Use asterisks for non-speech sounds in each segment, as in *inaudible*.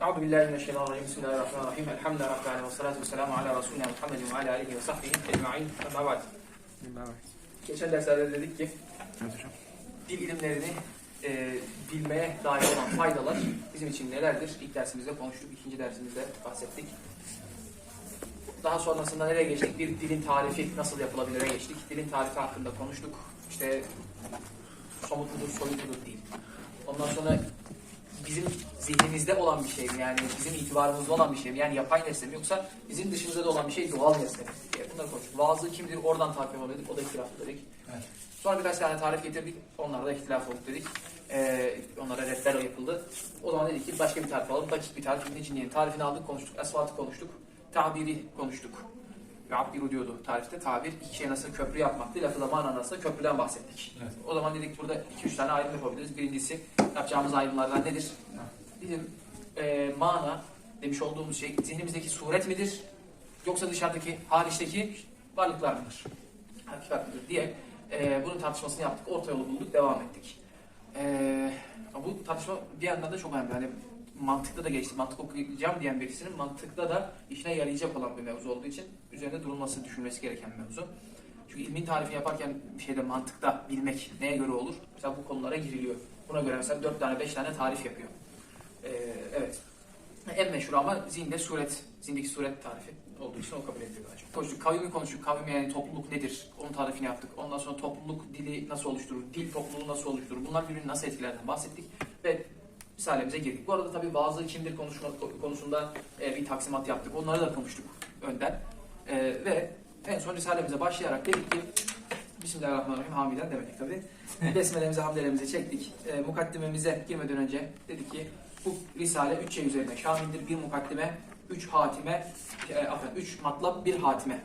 Euzu billahi mineşşeytanirracim. Bismillahirrahmanirrahim. Elhamdülillahi rabbil alamin ve salatu ala resulina Muhammedin ve ala alihi ve sahbihi ecmaîn. Amma ba'd. Geçen derslerde dedik ki dil ilimlerini e, bilmeye dair olan faydalar bizim için nelerdir? İlk dersimizde konuştuk, ikinci dersimizde bahsettik. Daha sonrasında nereye geçtik? Bir dilin tarifi nasıl yapılabilir'e geçtik. Dilin tarifi hakkında konuştuk. İşte somut mudur, soyut mudur değil. Ondan sonra bizim zihnimizde olan bir şey mi? Yani bizim itibarımızda olan bir şey mi? Yani yapay nesne mi? Yoksa bizim dışımızda da olan bir şey doğal nesne mi? diye bunları konuştuk. Vaazı kimdir? Oradan takip dedik. O da ihtilaflı dedik. Evet. Sonra birkaç tane tarif getirdik. Onlarda da ihtilaf olduk dedik. Ee, onlara redler yapıldı. O zaman dedik ki başka bir tarif alalım. Dakik bir tarif. İçin tarifini aldık, konuştuk. Esvatı konuştuk. Tabiri konuştuk. Yabbiru diyordu tarifte. Tabir iki şey nasıl köprü yapmaktı. Lafı da mana nasıl köprüden bahsettik. Evet. O zaman dedik burada 2-3 tane ayrım yapabiliriz. Birincisi yapacağımız ayrımlardan nedir? Bizim e, mana demiş olduğumuz şey zihnimizdeki suret midir? Yoksa dışarıdaki hariçteki varlıklar mıdır? Hakikat midir diye e, bunun tartışmasını yaptık. Orta yolu bulduk. Devam ettik. E, bu tartışma bir yandan da çok önemli. Hani mantıkta da geçti. Mantık okuyacağım diyen birisinin mantıkta da işine yarayacak olan bir mevzu olduğu için üzerinde durulması, düşünmesi gereken bir mevzu. Çünkü ilmin tarifini yaparken bir şeyde mantıkta bilmek neye göre olur? Mesela bu konulara giriliyor. Buna göre mesela 4 tane 5 tane tarif yapıyor. Ee, evet. En meşhur ama zihinde suret, zihindeki suret tarifi olduğu için o kabul ediliyor daha çok. Konuştuk, kavimi konuştuk. Kavim yani topluluk nedir? Onun tarifini yaptık. Ondan sonra topluluk dili nasıl oluşturur? Dil topluluğu nasıl oluşturur? Bunlar birbirini nasıl etkilerden bahsettik. Ve misalimize girdik. Bu arada tabii bazı kimdir konuşma, konusunda e, bir taksimat yaptık. Onları da konuştuk önden. E, ve en son risalemize başlayarak dedik ki Bismillahirrahmanirrahim hamiden demedik tabii. Besmelemizi, hamdelerimizi çektik. E, mukaddimemize girmeden önce dedik ki bu risale 3 şey üzerine şamildir. Bir mukaddime, 3 hatime, e, affedin 3 matlab, bir hatime.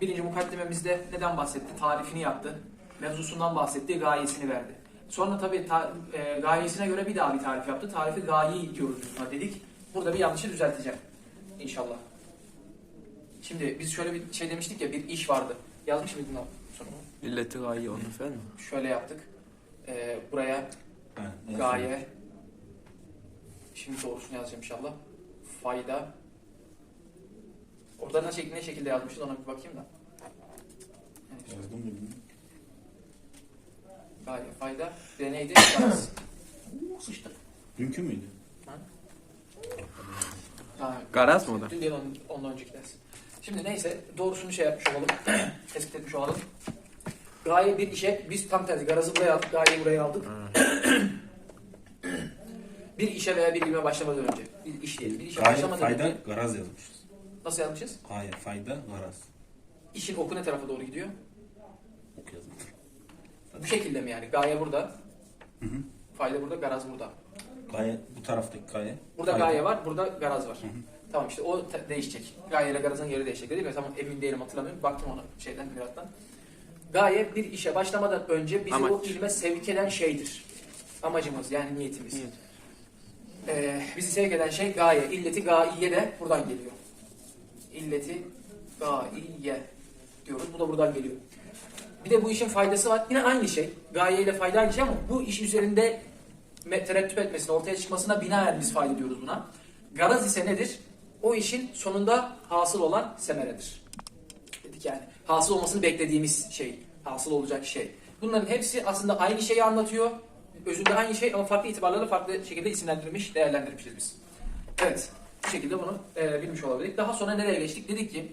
Birinci mukaddimemizde neden bahsetti? Tarifini yaptı. Mevzusundan bahsetti, gayesini verdi. Sonra tabii ta, e, gayesine göre bir daha bir tarif yaptı. Tarifi gayi diyoruz buna dedik. Burada bir yanlışı düzelteceğim. İnşallah. Şimdi biz şöyle bir şey demiştik ya bir iş vardı. Yazmış mıydın o sonunu? İlleti gayi onu falan mı? Şöyle yaptık. E, buraya Ha, gaye. Şimdi doğrusunu yazacağım inşallah. Fayda. Orada ne, şek ne şekilde yazmışız ona bir bakayım da. Yazdım mı bilmiyorum. Gaye, fayda. Bir de neydi? Garaz. Uuu, Sıçtık. Dünkü müydü? Ha, Garaz mı o da? Dün değil ondan, ondan önceki ders. Şimdi neyse doğrusunu şey yapmış olalım. *coughs* tespit etmiş olalım. Gaye bir işe biz tam tersi garazı buraya aldık, gayeyi buraya aldık. *coughs* bir işe veya bir ilme başlamadan önce. Bir iş değil. Bir işe Gaye, başlamadan fayda, önce. garaz yazmışız. Nasıl yazmışız? Gaye, fayda, garaz. İşin oku ne tarafa doğru gidiyor? Bu şekilde mi yani? Gaye burada, Hı hı. fayda burada, garaz burada. Gaye, bu taraftaki gaye. Burada Fayda. gaye var, burada garaz var. Hı hı. Tamam işte o değişecek. Gaye ile garazın yeri değişecek dedik ve tamam emin değilim hatırlamıyorum. Baktım ona şeyden mirattan. Gaye bir işe başlamadan önce bizi Amaç. o ilme sevk eden şeydir. Amacımız yani niyetimiz. Niyet. Ee, bizi sevk eden şey gaye. İlleti gaiye de buradan geliyor. İlleti gaiye diyoruz. Bu da buradan geliyor. Bir de bu işin faydası var. Yine aynı şey. Gaye ile fayda aynı şey ama bu iş üzerinde tereddüt etmesine, ortaya çıkmasına binaen biz fayda diyoruz buna. Garaz ise nedir? O işin sonunda hasıl olan semeredir. Dedik yani. Hasıl olmasını beklediğimiz şey. Hasıl olacak şey. Bunların hepsi aslında aynı şeyi anlatıyor. Özünde aynı şey ama farklı itibarlarla farklı şekilde isimlendirilmiş, değerlendirmişiz biz. Evet. Bu şekilde bunu e, bilmiş olabilirik. Daha sonra nereye geçtik? Dedik ki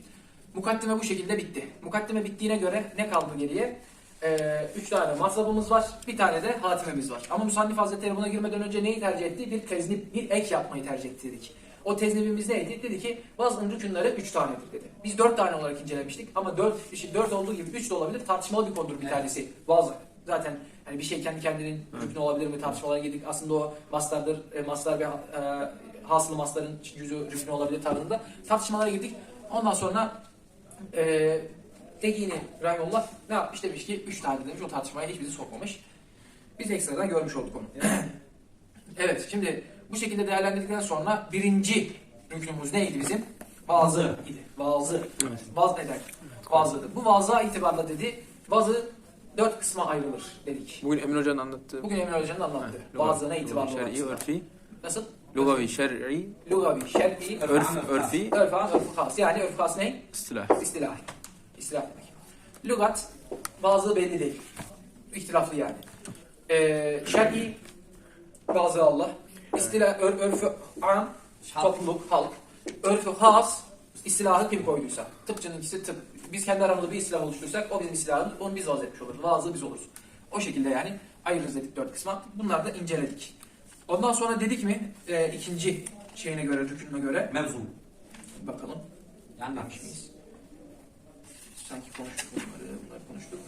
mukaddime bu şekilde bitti. Mukaddime bittiğine göre ne kaldı geriye? E, üç tane mazhabımız var. Bir tane de hatimemiz var. Ama Musannif Hazretleri buna girmeden önce neyi tercih etti? Bir teznip, bir ek yapmayı tercih etti dedik. O teznibimiz neydi? Dedi ki bazı rükunları üç tanedir dedi. Biz dört tane olarak incelemiştik ama dört, işte dört olduğu gibi üç de olabilir. Tartışmalı bir konudur bir tanesi. Bazı zaten hani bir şey kendi kendinin rüknü olabilir mi tartışmalara girdik. Aslında o mastardır, e, mastar ve e, hasılı mastarın yüzü rüknü olabilir tarzında tartışmalara girdik. Ondan sonra e, Tegini Rahimullah ne yapmış demiş ki üç tane demiş o tartışmaya hiç bizi sokmamış. Biz ekstradan görmüş olduk onu. *clears throat* evet şimdi bu şekilde değerlendirdikten sonra birinci rüknümüz neydi bizim? Vaazı idi. Vaazı. Evet. Vaaz eder. Vaazıdır. Bu vaaza itibarla dedi. Vaazı dört kısma ayrılır dedik. Bugün Emin Hoca'nın anlattığı Bugün Emre Hoca'nın anlattı. Evet, Vaazına lügat, itibarlı olan şer'i, örfi, Nasıl? Lugavi şer'i. Lugavi şer'i. Örf, örfi. Örf, örf, has. Yani örf has ne? İstilah. İstilah. İstilah demek. Lugat bazı belli değil. İhtilaflı yani. Ee, şer'i bazı Allah. İstilah, ör, örfü an, topluluk, halk. Örfü has, istilahı kim koyduysa. Tıpçınınkisi tıp. Biz kendi aramızda bir istilah oluşturursak o bizim istilahımız, onu biz vaz etmiş oluruz. Vazı biz oluruz. O şekilde yani ayırırız dedik dört kısma. Bunları da inceledik. Ondan sonra dedik mi e, ikinci şeyine göre, rükününe göre. Mevzu. Bakalım. Yanlış mıyız? Sanki konuştuk bunları, bunları konuştuk.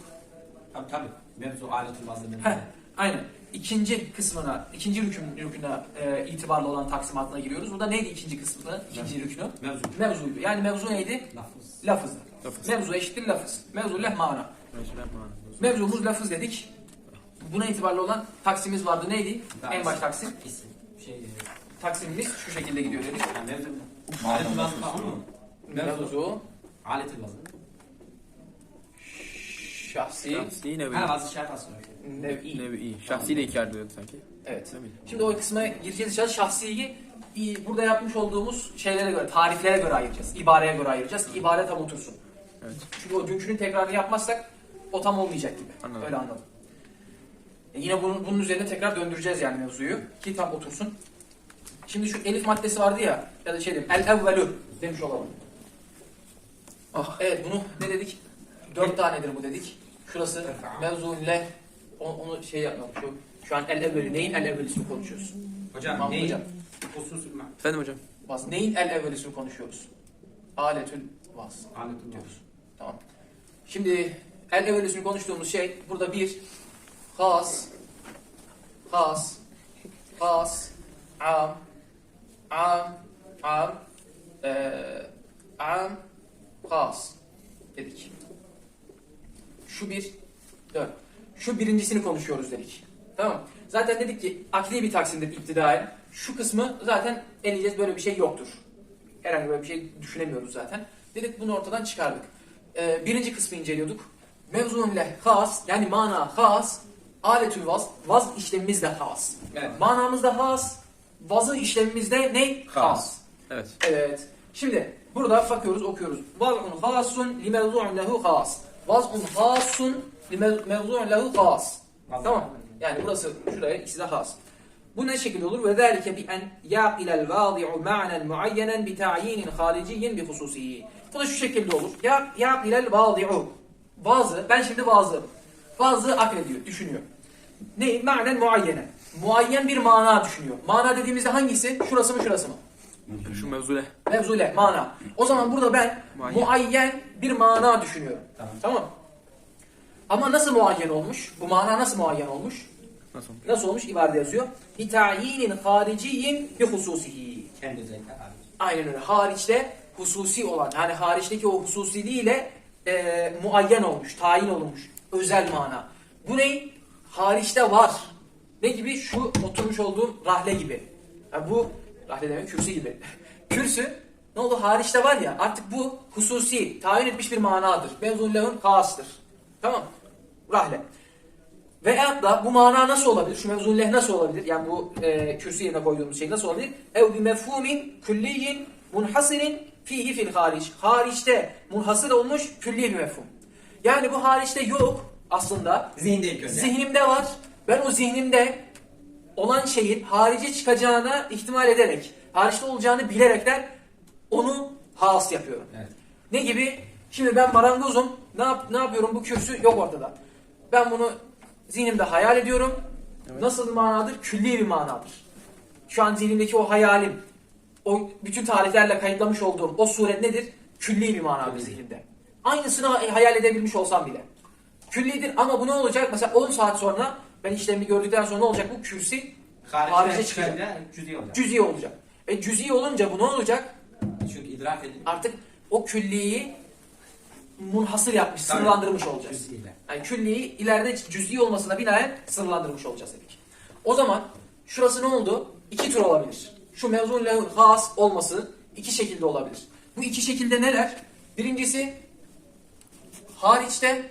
Tabii tabii. Mevzu aletül malzeme. Heh, aynen. İkinci kısmına, ikinci rükün, rüküne e, itibarlı olan taksimatına giriyoruz. Bu da neydi ikinci kısmı, ikinci Mevzu. rükünü? Mevzu. Mevzuydu. Yani mevzu neydi? Lafız. Lafızdı. Lafız. Mevzu eşittir lafız. Mevzu leh mana. Mevzu leh mana. Mevzumuz lafız dedik buna itibarlı olan taksimiz vardı. Neydi? Taksim. En baş taksim. İsim. Şey, taksimimiz şu şekilde gidiyor dedik. Alet-ül vazıfa mı? Mevzusu. Alet-ül vazıfa. Şahsi. Şahsi nevi. Ha bazı şahit aslında. Nevi. Nevi. Şahsi de ikar diyordu sanki. Evet. Şimdi o kısma gireceğiz. Şahsiyi burada yapmış olduğumuz şeylere göre, tariflere göre ayıracağız. İbareye göre ayıracağız. İbare tam otursun. Evet. Çünkü o dünkünün tekrarını yapmazsak o tam olmayacak gibi. Anladım. Öyle anladım. E yine bunun, bunun üzerine tekrar döndüreceğiz yani mevzuyu ki tam otursun. Şimdi şu elif maddesi vardı ya ya da şey diyeyim el evvelü demiş olalım. Ah. Evet bunu ne dedik? Dört tanedir bu dedik. Şurası mevzu ile onu, onu şey yapalım şu şu an el evvelü neyin el evvelüsünü konuşuyoruz. Hocam Tamam neyin? hocam. Efendim hocam. Vaz. Neyin el evvelüsünü konuşuyoruz? Aletül vaz Aletin diyoruz. Tamam. Şimdi el evvelüsünü konuştuğumuz şey burada bir has, has, has, am, am, am, eee, am, has dedik. Şu bir, dört. Şu birincisini konuşuyoruz dedik. Tamam? Zaten dedik ki akli bir taksimdir iptidaen. Şu kısmı zaten eleyeceğiz böyle bir şey yoktur. Herhangi böyle bir şey düşünemiyoruz zaten. Dedik bunu ortadan çıkardık. Ee, birinci kısmı inceliyorduk. Mevzun leh has yani mana has aletül vaz vaz işlemimiz de has. Evet. Manamız da has vazı işlemimiz de ne? Has. Evet. Evet. Şimdi burada bakıyoruz okuyoruz. Vaz'un hasun li mevzu'un lehu has. Vaz'un hasun li mevzu'un lehu has. Tamam. Yani burası şuraya ikisi de has. Bu ne şekilde olur? Ve zâlike bi en yaqilel vâzi'u ma'nen muayyenen bi ta'yinin hariciyyin bi hususiyi. Bu da şu şekilde olur. Ya yaqilel vâzi'u. Bazı, ben şimdi bazı. Bazı aklediyor, düşünüyor. Ne? Ma'nen muayyenen. Muayyen bir mana düşünüyor. Mana dediğimizde hangisi? Şurası mı şurası mı? Şu mevzule. Mevzule, mana. O zaman burada ben Muayyen. muayyen bir mana düşünüyorum. Tamam. Tamam. Ama nasıl muayyen olmuş? Bu mana nasıl muayyen olmuş? Nasıl? Nasıl olmuş? İbarede yazıyor. Hitayinin hariciyin bi hususihi. Kendi. Aynen öyle. Hariçte hususi olan, yani hariçteki o hususiliğiyle e, muayyen olmuş, tayin olmuş. Özel mana. Bu ne? Hariçte var. Ne gibi? Şu oturmuş olduğum rahle gibi. Yani bu, rahle demek kürsü gibi. *laughs* kürsü, ne oldu? Hariçte var ya, artık bu hususi, tayin etmiş bir manadır. Mevzun lehun khastır. Tamam Rahle. Veyahut da bu mana nasıl olabilir? Şu mevzun leh nasıl olabilir? Yani bu e, kürsü yerine koyduğumuz şey nasıl olabilir? Ev bi mefhumin külliyin munhasirin fihi fil hariç. Hariçte munhasır olmuş külli bir mefhum. Yani bu hariçte yok aslında. Zihinde ilk önce. Zihnimde var. Ben o zihnimde olan şeyin harice çıkacağına ihtimal ederek, hariçte olacağını bilerekten onu has yapıyorum. Evet. Ne gibi? Şimdi ben marangozum. Ne, yap, ne yapıyorum? Bu kürsü yok ortada. Ben bunu zihnimde hayal ediyorum. Nasıl bir manadır? Külli bir manadır. Şu an zihnimdeki o hayalim, o bütün tarihlerle kayıtlamış olduğum o suret nedir? Külli bir manadır zihnimde. Aynısını hayal edebilmiş olsam bile. Küllidir ama bu ne olacak? Mesela 10 saat sonra ben işlemi gördükten sonra ne olacak? Bu kürsü Harice, Harice çıkacak. cüzi olacak. cüzi olacak. E cüzi olunca bu ne olacak? Çünkü idrak edin. Artık o külliyi munhasır yapmış, Tabii. sınırlandırmış olacağız. Cüziyle. Yani külliyi ileride cüz'i olmasına binaen sınırlandırmış olacağız dedik. O zaman şurası ne oldu? İki tür olabilir. Şu mevzun lehun has olması iki şekilde olabilir. Bu iki şekilde neler? Birincisi hariçte,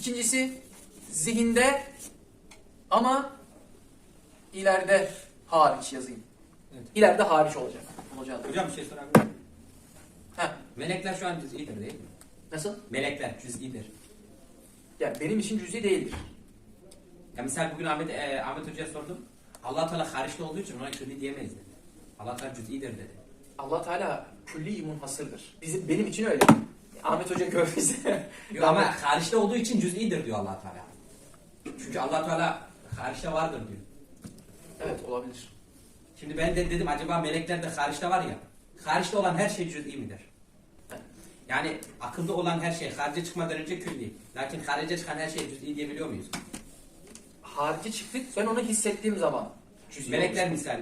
ikincisi zihinde ama ileride hariç yazayım. Evet. İleride hariç olacak. Olacağı da. Hocam bir şey sorabilir miyim? Heh. Melekler şu an cüz'idir değil mi? Nasıl? Melekler cüz'idir. Yani benim için cüzi değildir. Ya misal bugün Ahmet, e, Ahmet Hoca'ya sordum. allah Teala hariçli olduğu için ona külli diyemeyiz dedi. allah Teala cüz'idir dedi. Allah Teala külli munhasırdır. Bizim benim için öyle. Ahmet Hoca görmüşse. Yok, ama hariçte olduğu için cüz'idir diyor allah Teala. Çünkü allah Teala hariçte vardır diyor. evet olabilir. Şimdi ben de dedim acaba meleklerde hariçte var ya. Hariçte olan her şey cüz'i midir? Yani akılda olan her şey harice çıkmadan önce külli. Lakin harice çıkan her şey cüz'i diyebiliyor muyuz? Harici çıktık ben onu hissettiğim zaman. Cüzi Melekler misal.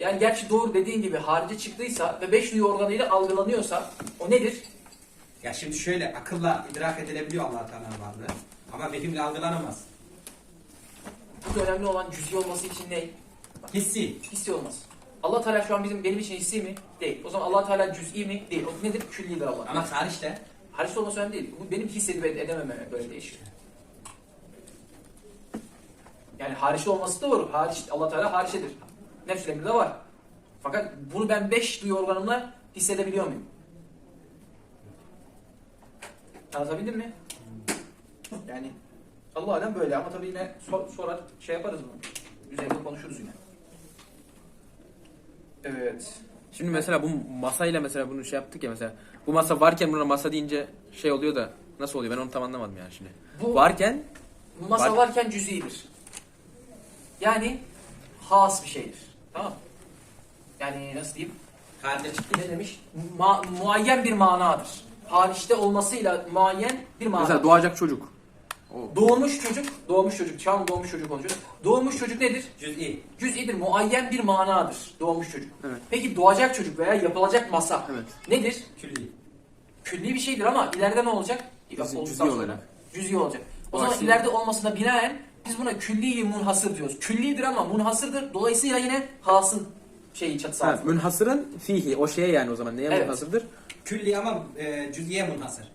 Yani gerçi doğru dediğin gibi harici çıktıysa ve beş duyu organıyla algılanıyorsa o nedir? Ya şimdi şöyle akılla idrak edilebiliyor allah Teala'nın varlığı. Ama vehimle algılanamaz. Bu önemli olan cüzi olması için ne? Hissi. Hissi olması. Allah Teala şu an bizim benim için hissi mi? Değil. O zaman Allah Teala cüz'i mi? Değil. O nedir? Küllidir Allah. Ama hariçte Hariç olması önemli değil. Bu benim hissedip edemememe böyle değişiyor. Yani hariçli olması doğru. Hariç, Allah Teala hariçtedir. Nefsül emirde var. Fakat bunu ben beş duyu organımla hissedebiliyor muyum? Anlatabildim mi? Yani Allah alem böyle ama tabii yine sor, sonra şey yaparız bunu. Üzerinde konuşuruz yine. Evet. Şimdi mesela bu masayla mesela bunu şey yaptık ya mesela. Bu masa varken buna masa deyince şey oluyor da nasıl oluyor ben onu tam anlamadım yani şimdi. Bu Varken Masa Var- varken cüz'idir. Yani has bir şeydir. Tamam? Yani nasıl diyeyim? çıktı. Ne demiş? Ma- muayyen bir manadır. Hariçte olmasıyla muayyen bir mana. mesela doğacak çocuk. O. Doğmuş çocuk, doğmuş çocuk, an doğmuş çocuk konuşuyoruz. Doğmuş çocuk nedir? Cüz'i. Cüz'idir, muayyen bir manadır doğmuş çocuk. Evet. Peki doğacak çocuk veya yapılacak masa Evet. nedir? Külli. Külli bir şeydir ama ileride ne olacak? Cüzi- cüzi olarak. Cüzi olacak. O O zaman aksi- ileride olmasına binaen biz buna külli munhasır diyoruz. Küllidir ama munhasırdır. Dolayısıyla yine hasın şeyi çatısı altında. münhasırın fihi o şeye yani o zaman neye Evet. münhasırdır? Külli ama e, cüz'iye munhasır.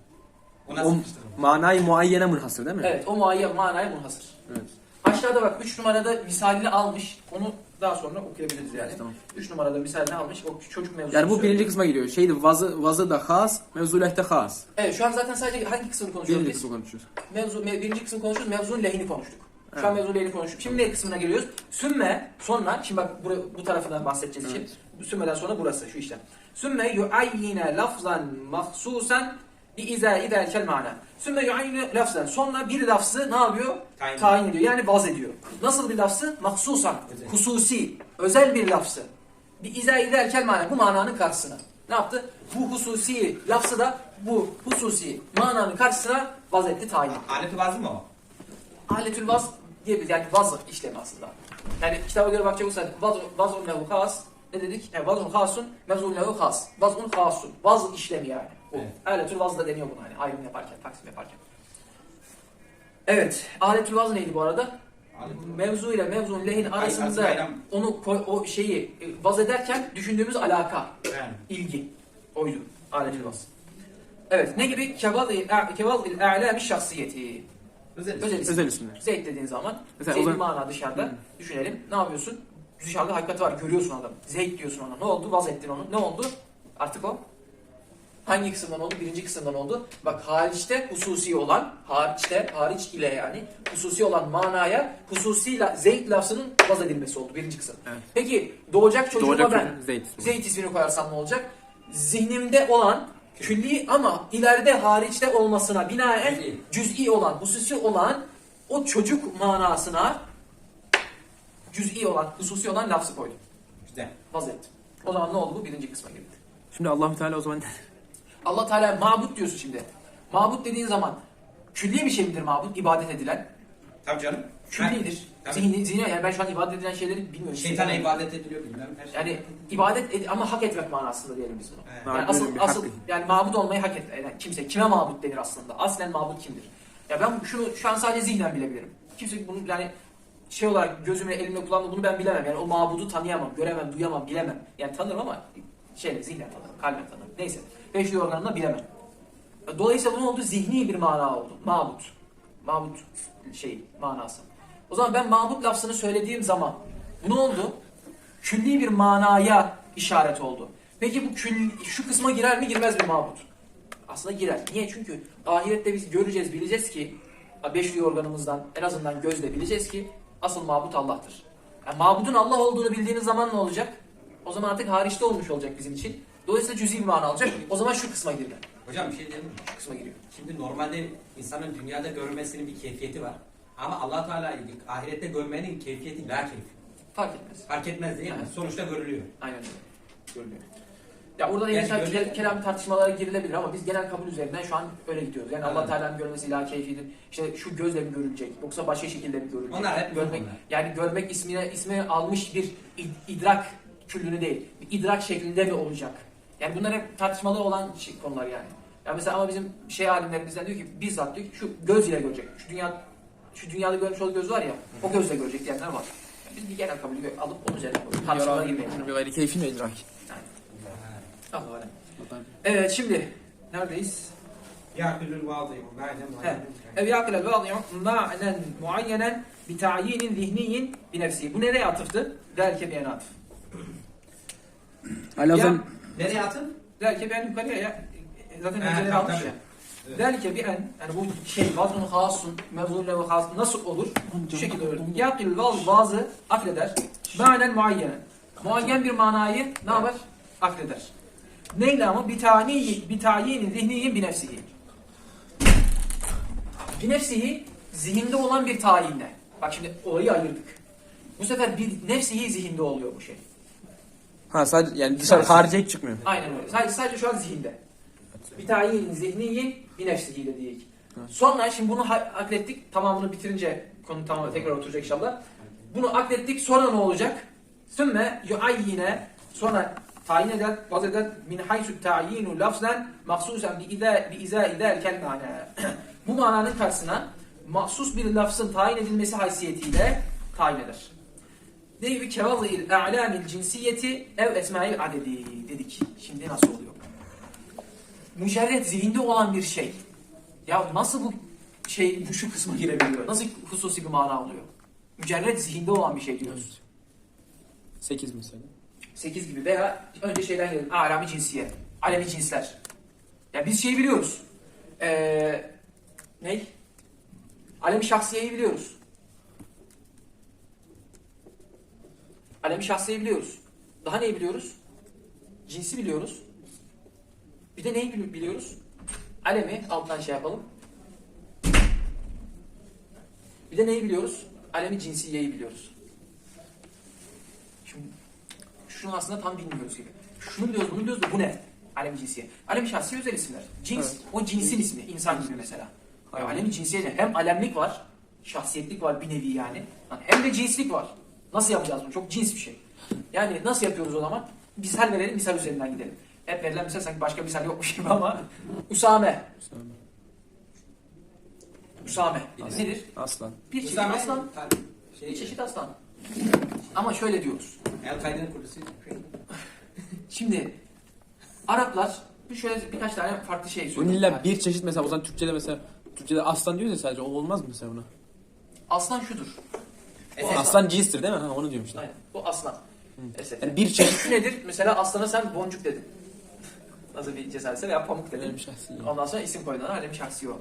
Ona O sıkıştırılmış. manayı muayyene münhasır değil mi? Evet o muayyen manaya munhasır. Evet. Aşağıda bak 3 numarada misalini almış. Onu daha sonra okuyabiliriz yani. Evet, tamam. 3 numarada misalini almış. O çocuk mevzusu. Yani bu söylüyor. birinci kısma giriyor. Şeydi vazı, vazı da has, mevzu lehte has. Evet şu an zaten sadece hangi kısmını konuşuyoruz Birinci biz? kısmı konuşuyoruz. Mevzu, me- birinci kısmı konuşuyoruz. Mevzunun lehini konuştuk. Şu Evet. an mevzunun lehini konuştuk. Şimdi ne kısmına geliyoruz? Sümme sonra, şimdi bak bura, bu tarafından bahsedeceğiz için. Bu Sümmeden sonra burası şu işlem. Sümme yuayyine lafzan mahsusen bi izâ idâkel mana. Sümme yuayyine lafzan. Sonra bir lafzı ne yapıyor? Tayin. Tayin ediyor. Yani vaz ediyor. Nasıl bir lafzı? Mahsusan. Özel. Hususi. Özel bir lafzı. Bir izâ idâkel mana. Bu mananın karşısına. Ne yaptı? Bu hususi lafzı da bu hususi mananın karşısına vaz etti, tayin etti. Aleti vazı mı o? Aletül vaz diyebiliriz. Yani vaz işlemi aslında. Yani kitaba göre bakacak olursak vaz, vazun lehu has ne dedik? Yani vazun hasun mevzun lehu has. Vazun hasun. Vaz işlemi yani. Bu. Evet. Aletül vaz da deniyor buna hani ayrım yaparken, taksim yaparken. Evet. Aletül vaz neydi bu arada? Mevzu ile mevzun lehin arası arasında bayram. onu koy, o şeyi e, vaz ederken düşündüğümüz alaka, Yani. ilgi. Oydu. Aletül vaz. Evet. Ne gibi? Keval-i keval-i a'lâmi şahsiyeti. Özel. Özel isim. Özel isimler. Zeyd dediğin zaman Mesela Zeyd o bir zaman- mana dışarıda Hı. düşünelim. Ne yapıyorsun? Dışarıda hakikati var. Görüyorsun adamı. Zeyd diyorsun ona. Ne oldu? Vaz ettin onu. Ne oldu? Artık o hangi kısımdan oldu? Birinci kısımdan oldu. Bak hariçte hususi olan, hariçte, hariç ile yani hususi olan manaya hususiyle Zeyd lafzının vaz edilmesi oldu. Birinci kısım. Evet. Peki doğacak çocuğuma Doğacak ben ismi. Zeyd ismini koyarsam ne olacak? Zihnimde olan külli ama ileride hariçte olmasına binaen cüz'i olan, hususi olan o çocuk manasına cüz'i olan, hususi olan lafzı koydum. Güzel. Vaziyet. O zaman ne oldu bu? Birinci kısma girdi. Şimdi Allahü Teala o zaman *laughs* Allah Teala mabut diyorsun şimdi. Mabut dediğin zaman külli bir şey midir mabut? İbadet edilen. Tabii canım. Küllidir. Zihni, zihni, yani ben şu an ibadet edilen şeyleri bilmiyorum. Şeytana ibadet ediliyor bilmem her şey. Yani ibadet ed- ama hak etmek manasında diyelim biz bunu. Evet. Yani asıl, asıl hakkı. yani mabut olmayı hak eden kimse. Kime mabut denir aslında? Aslen mabut kimdir? Ya ben şunu şu an sadece zihnen bilebilirim. Kimse bunu yani şey olarak gözümle elimle kulağımla bunu ben bilemem. Yani o mabudu tanıyamam, göremem, duyamam, bilemem. Yani tanırım ama şey zihnen tanırım, kalben tanırım. Neyse. Beş duyu bilemem. Dolayısıyla bunun oldu zihni bir mana oldu. Mabut. Mabut şey manası. O zaman ben mabut lafzını söylediğim zaman bu ne oldu? külli bir manaya işaret oldu. Peki bu kül, şu kısma girer mi girmez mi mabut? Aslında girer. Niye? Çünkü ahirette biz göreceğiz, bileceğiz ki beş duyu organımızdan en azından gözle bileceğiz ki asıl mabut Allah'tır. Yani mabudun Allah olduğunu bildiğiniz zaman ne olacak? O zaman artık hariçte olmuş olacak bizim için. Dolayısıyla cüzi bir mana alacak. O zaman şu kısma girdi. Hocam bir şey diyelim mi? Şu kısma giriyor. Şimdi normalde insanın dünyada görmesinin bir keyfiyeti var. Ama Allah Teala ahirette görmenin keyfiyeti la keyfi. Fark etmez. Fark etmez değil mi? Evet. Sonuçta görülüyor. Aynen öyle. Görünüyor. Ya orada yine Yani böyle- kel- kelam tartışmalara girilebilir ama biz genel kabul üzerinden şu an öyle gidiyoruz. Yani Allah. Teala'nın görmesi ila keyfidir. İşte şu gözle mi görülecek yoksa başka şekilde mi görülecek? Onlar hep görmek. bunlar. Yani görmek ismine ismi almış bir id- idrak küllünü değil. Bir idrak şeklinde mi olacak? Yani bunlar hep tartışmalı olan şey- konular yani. Ya mesela ama bizim şey alimlerimizden diyor ki bizzat diyor ki şu göz ile görecek. Şu dünya şu dünyada görmüş olduğu göz var ya o gözle görecek diyenler var. Yani biz bir genel kabulü alıp onun üzerine tartışmalara girmeyelim. Bir gayri keyfi mi idrak? Allah alem. Evet şimdi neredeyiz? Yakülül vâdî. He. Ev yakilel vâdi'u ma'nen muayyenen bi ta'yinin zihniyin bi nefsi. Bu nereye atıftı? Derke bir atıf. Zaman Nereye atın? Derke ben yukarıya ya zaten He, önceleri almış ya. Derke bir en yani bu şey vazun hasun mevzunle ve has nasıl olur? Şu şekilde olur. Yakil vaz vazı akleder. Ma'nen muayyenen. Muayyen bir manayı ne yapar? Akleder. Neyle ama? Bitani, bitayinin zihniyin bir nefsihi. Bir nefsihi zihinde olan bir tayinle. Bak şimdi olayı ayırdık. Bu sefer bir nefsihi zihinde oluyor bu şey. ha sadece yani dışarı harici hiç çıkmıyor. Aynen öyle. Sadece, sadece şu an zihinde. Bir tayin zihniyi bir nefsihi de diyek. Sonra şimdi bunu aklettik. Tamamını bitirince konu tamamen tekrar oturacak inşallah. Bunu aklettik. Sonra ne olacak? Sümme yuayyine sonra tayin eder, vaz eder min haysu ta'yinu lafzen mahsusen bi izâ bi izâ ederken mana. Bu mananın karşısına mahsus bir lafzın tayin edilmesi haysiyetiyle tayin eder. Ne gibi kevazil a'lamil cinsiyeti ev esmail adedi dedik. Şimdi nasıl oluyor? Mücerret zihinde olan bir şey. Ya nasıl bu şey bu şu kısma girebiliyor? Nasıl hususi bir mana oluyor? Mücerret zihinde olan bir şey diyoruz. 8 mesela. 8 gibi veya önce şeyden gelelim. Alemi cinsiye. Alemi cinsler. Ya biz şeyi biliyoruz. Ee, ne? Alemi şahsiyeyi biliyoruz. Alemi şahsiyeyi biliyoruz. Daha neyi biliyoruz? Cinsi biliyoruz. Bir de neyi bili- biliyoruz? Alemi alttan şey yapalım. Bir de neyi biliyoruz? Alemi cinsiyeyi biliyoruz. Şimdi şunu aslında tam bilmiyoruz gibi. Şunu biliyoruz, bunu biliyoruz da bu ne? Alem cinsiye. Alem şahsi özel isimler. Cins, Evet. o cinsin ismi. insan gibi mesela. Ya Aynen. alem cinsiye ne? Hem alemlik var, şahsiyetlik var bir nevi yani. Hem de cinslik var. Nasıl yapacağız bunu? Çok cins bir şey. Yani nasıl yapıyoruz o zaman? Misal verelim, misal üzerinden gidelim. Hep verilen misal sanki başka misal yokmuş gibi ama. Usame. Usame. Nedir? Aslan. Bir çeşit Usame, aslan. Şey, Bir çeşit aslan. Ama şöyle diyoruz. El Kaide'nin kurusu. Şimdi Araplar bir şöyle birkaç tane farklı şey söylüyor. illa bir çeşit mesela o zaman Türkçe'de mesela Türkçe'de aslan diyoruz ya sadece o olmaz mı mesela buna? Aslan şudur. Bu Esas- Aslan cinstir değil mi? Ha, onu diyorum işte. Aynen. Bu aslan. Esef. Yani bir çeşit Şu nedir? Mesela aslana sen boncuk dedin. Nasıl bir cesaretse veya pamuk dedin. benim şahsi. Ondan sonra isim koyduğunda alem şahsi o.